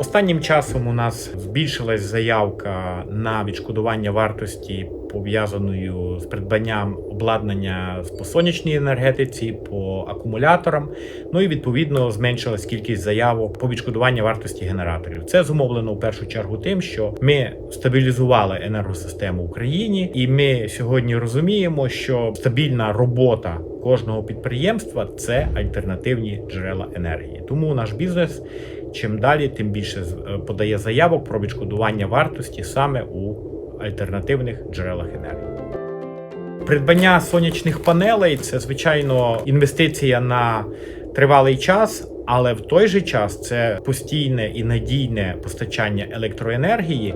Останнім часом у нас збільшилась заявка на відшкодування вартості пов'язаною з придбанням обладнання по сонячній енергетиці, по акумуляторам. Ну і відповідно зменшилась кількість заявок по відшкодуванню вартості генераторів. Це зумовлено в першу чергу тим, що ми стабілізували енергосистему в Україні, і ми сьогодні розуміємо, що стабільна робота кожного підприємства це альтернативні джерела енергії. Тому наш бізнес чим далі, тим більше е, подає заявок про відшкодування вартості саме у альтернативних джерелах енергії. Придбання сонячних панелей це звичайно інвестиція на тривалий час, але в той же час це постійне і надійне постачання електроенергії,